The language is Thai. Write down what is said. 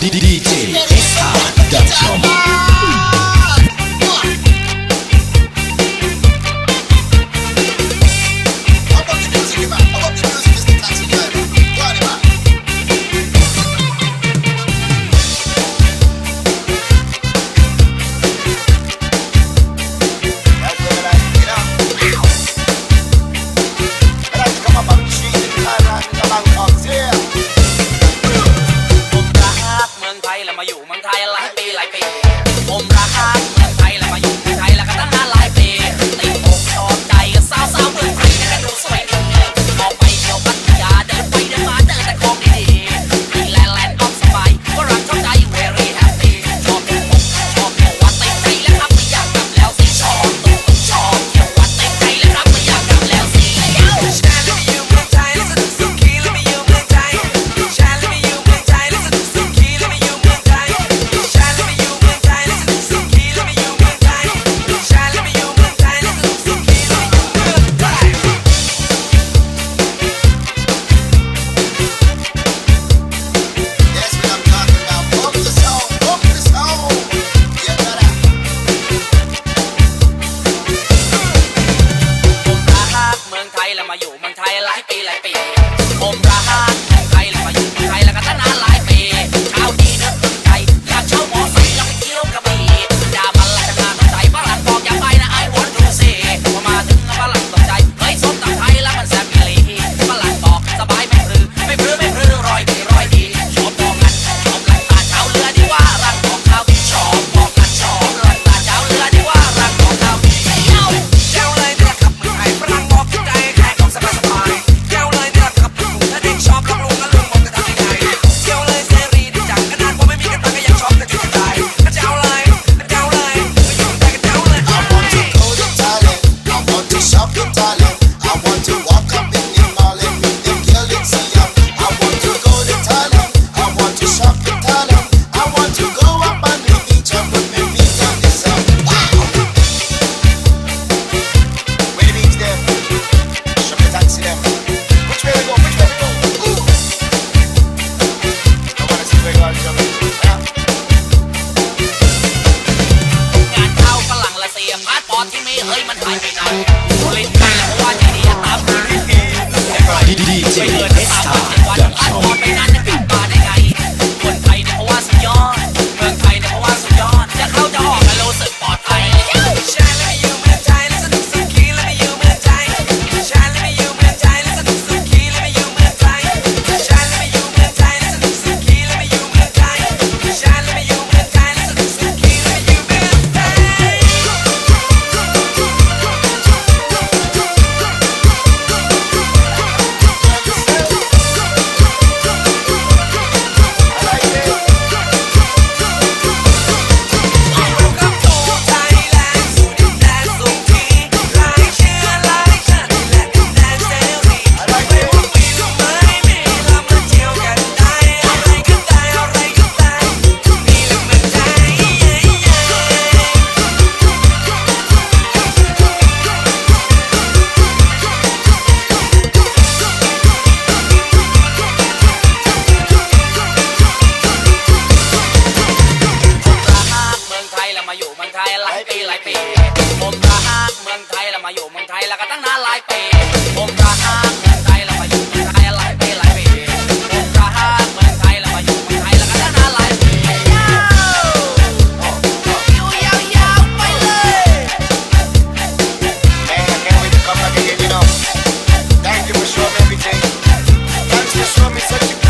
DJ SR.com ตั้งนานหลายปีผมระหังเมืองไทยแล้วมาอยู่เมืองไทยหลายปีหลายปีผมระหังเมืองไทยแล้วมาอยู่เมืองไทยแล้วก็ตั้งนานหลายปียาวอยู่ยาวยาวไปเลย Hey, I can't wait to come back again, you know. Thank you for showing me everything. Thanks for showing me such a